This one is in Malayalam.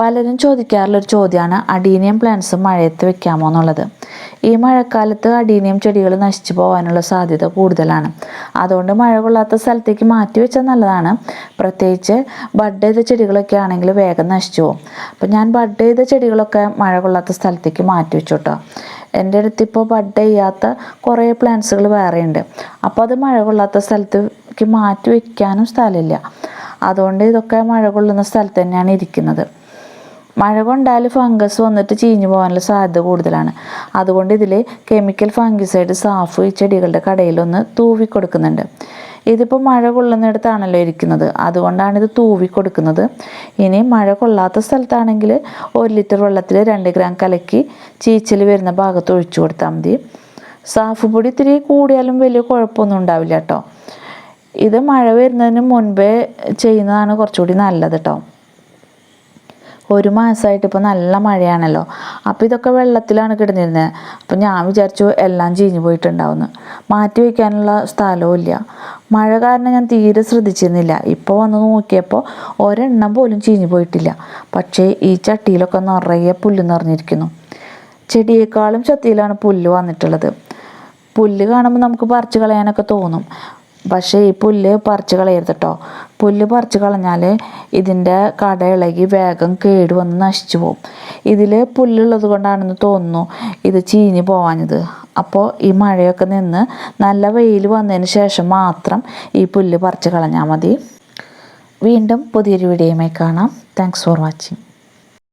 പലരും ചോദിക്കാറുള്ള ഒരു ചോദ്യമാണ് അഡീനിയം പ്ലാന്റ്സ് മഴയത്ത് വെക്കാമോ എന്നുള്ളത്. ഈ മഴക്കാലത്ത് അഡീനിയം ചെടികൾ നശിച്ചു പോകാനുള്ള സാധ്യത കൂടുതലാണ്. അതുകൊണ്ട് മഴ കൊള്ളാത്ത സ്ഥലത്തേക്ക് മാറ്റി വെച്ചാൽ നല്ലതാണ്. പ്രത്യേകിച്ച് ബഡ് ചെയ്ത ചെടികളൊക്കെ ആണെങ്കിൽ വേഗം നശിച്ചു പോകും. അപ്പം ഞാൻ ബഡ് ചെയ്ത ചെടികളൊക്കെ മഴ കൊള്ളാത്ത സ്ഥലത്തേക്ക് മാറ്റി വെച്ചു കേട്ടോ. എന്റെ അടുത്ത് ഇപ്പോൾ ബഡ് ചെയ്യാത്ത കുറേ പ്ലാന്റ്സുകൾ വേറെയുണ്ട് അപ്പോൾ അത് മഴ കൊള്ളാത്ത സ്ഥലത്തേക്ക് മാറ്റി വയ്ക്കാനും സ്ഥലമില്ല. അതുകൊണ്ട് ഇതൊക്കെ മഴ കൊള്ളുന്ന സ്ഥലത്ത് തന്നെയാണ് ഇരിക്കുന്നത്. മഴ കൊണ്ടാൽ ഫംഗസ് വന്നിട്ട് ചീഞ്ഞു പോകാനുള്ള സാധ്യത കൂടുതലാണ്. അതുകൊണ്ട് ഇതിൽ കെമിക്കൽ ഫംഗിസൈഡ് സാഫ് ഈ ചെടികളുടെ കടയിലൊന്ന് തൂവി കൊടുക്കുന്നുണ്ട് ഇതിപ്പോൾ മഴ കൊള്ളുന്നിടത്താണല്ലോ ഇരിക്കുന്നത്. അതുകൊണ്ടാണ് ഇത് തൂവി കൊടുക്കുന്നത് ഇനി മഴ കൊള്ളാത്ത സ്ഥലത്താണെങ്കിൽ ഒരു ലിറ്റർ വെള്ളത്തിൽ രണ്ട് ഗ്രാം കലക്കി ചീച്ചൽ വരുന്ന ഭാഗത്ത് ഒഴിച്ചു കൊടുത്താൽ മതി. സാഫ് പൊടി ഇത്തിരി കൂടിയാലും വലിയ കുഴപ്പമൊന്നും ഉണ്ടാവില്ല കേട്ടോ. ഇത് മഴ വരുന്നതിന് മുൻപേ ചെയ്യുന്നതാണ് കുറച്ചുകൂടി നല്ലത് കേട്ടോ. ഒരു മാസമായിട്ട് ഇപ്പോൾ നല്ല മഴയാണല്ലോ. അപ്പോൾ ഇതൊക്കെ വെള്ളത്തിലാണ് കിടന്നിരുന്നത് അപ്പോൾ ഞാൻ വിചാരിച്ചു എല്ലാം ചീഞ്ഞു പോയിട്ടുണ്ടാവുമെന്ന് മാറ്റി വയ്ക്കാനുള്ള സ്ഥലവും ഇല്ല. മഴ കാരണം ഞാൻ തീരെ ശ്രദ്ധിച്ചിരുന്നില്ല. ഇപ്പോൾ വന്ന് നോക്കിയപ്പോൾ ഒരെണ്ണം പോലും ചീഞ്ഞു പോയിട്ടില്ല. പക്ഷേ ഈ ചട്ടിയിലൊക്കെ നിറയെ പുല്ല് നിറഞ്ഞിരിക്കുന്നു. ചെടിയേക്കാളും ചത്തിയിലാണ് പുല്ല് വന്നിട്ടുള്ളത്. പുല്ല് കാണുമ്പോൾ നമുക്ക് പറിച്ചു കളയാനൊക്കെ തോന്നും. പക്ഷേ ഈ പുല്ല് പറിച്ച് കളയരുത് കേട്ടോ പുല്ല് പറിച്ച് കളഞ്ഞാൽ ഇതിന്റെ കട ഇളകി വേഗം കേട് വന്ന് നശിച്ചു പോകും ഇതിൽ പുല്ലുള്ളത് കൊണ്ടാണെന്ന് തോന്നുന്നു ഇത് ചീഞ്ഞ് പോവാഞ്ഞത്. അപ്പോൾ ഈ മഴയൊക്കെ നിന്ന് നല്ല വെയിൽ വന്നതിന് ശേഷം മാത്രം ഈ പുല്ല് പറിച്ച് കളഞ്ഞാൽ മതി. വീണ്ടും പുതിയൊരു വീഡിയോയുമായി കാണാം. Thanks for watching